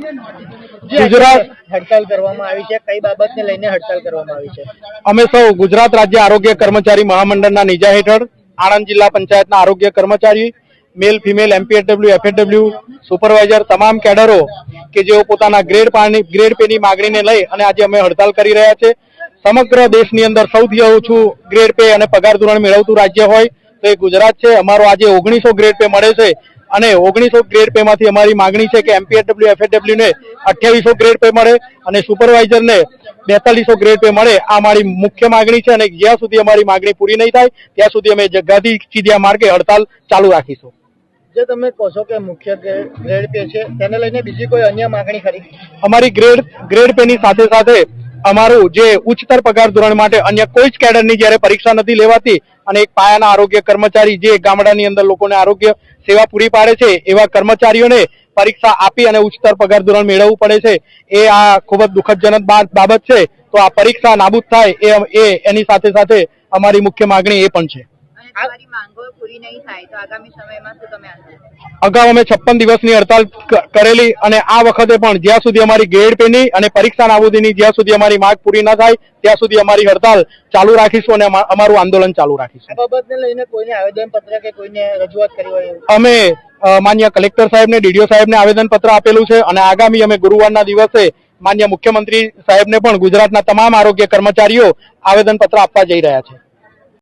ગુજરાત હડતાલ કરવામાં આવી છે કઈ બાબતને લઈને હડતાલ કરવામાં આવી છે? અમે સૌ ગુજરાત રાજ્ય આરોગ્ય કર્મચારી મહામંડળના નીજા હેઠળ આણંદ જિલ્લા પંચાયતના આરોગ્ય કર્મચારી male female MPAW FAW supervisor તમામ કેડરો કે જેઓ પોતાના ગ્રેડ પાની ગ્રેડ પેની માગણીને લઈ અને આજે અમે હડતાલ કરી રહ્યા છે. સમગ્ર દેશની અંદર સૌથી ઓછું ગ્રેડ પે અને પગાર ધોરણ મેળવતું રાજ્ય હોય તો એ ગુજરાત છે. અમારો આજે ઓગણીસો ગ્રેડ પે મળે છે. અને ઓગણીસો ગ્રેડ પે માંથી અમારી માગણી છે કે એમપીએડબ્લ્યુ એફએડબ્લ્યુ ને અઠ્યાવીસો ગ્રેડ પે મળે અને સુપરવાઇઝર ને બેતાલીસો ગ્રેડ પે મળે. આ મારી મુખ્ય માંગણી છે અને જ્યાં સુધી અમારી માંગણી પૂરી નહીં થાય ત્યાં સુધી અમે જગાદી ચીધિયા માર્ગે હડતાલ ચાલુ રાખીશું. જે તમે કહો છો કે મુખ્ય ગ્રેડ પે છે તેને લઈને બીજી કોઈ અન્ય માંગણી ખરી? અમારી ગ્રેડ ગ્રેડ પેની સાથે સાથે અમારું જે ઉચ્ચતર પગાર ધોરણ માટે અન્ય કોઈ જ કેડરની જ્યારે પરીક્ષા નથી લેવાતી અને એક પાયાના આરોગ્ય કર્મચારી જે ગામડાની અંદર લોકોને આરોગ્ય સેવા પૂરી પાડે છે, એવા કર્મચારીઓને પરીક્ષા આપી અને ઉચ્ચતર પગાર ધોરણ મેળવવું પડે છે, એ આ ખૂબ જ દુઃખદજનક બાબત છે. તો આ પરીક્ષા નાબૂદ થાય એ એની સાથે સાથે અમારી મુખ્ય માગણી એ પણ છે. અગાઉ અમે છપ્પન દિવસની હડતાલ કરેલી અને આ વખતે પણ જ્યાં સુધી અમારી ગ્રેડ પેની અને પરીક્ષા નાબૂદીની જ્યાં સુધી અમારી માંગ પૂરી ન થાય ત્યાં સુધી અમારી હડતાલ ચાલુ રાખીશું અને અમારું આંદોલન ચાલુ રાખીશું. બાબતને લઈને કોઈને આવેદન પત્ર કે કોઈને રજૂઆત કરી હોય અમે માન્ય કલેક્ટર સાહેબને ડીડીઓ સાહેબને આવેદન પત્ર આપેલું છે અને આગામી અમે ગુરુવારના દિવસે માન્ય મુખ્યમંત્રી સાહેબને પણ ગુજરાતના તમામ આરોગ્ય કર્મચારીઓ આવેદન પત્ર આપવા જઈ રહ્યા છે.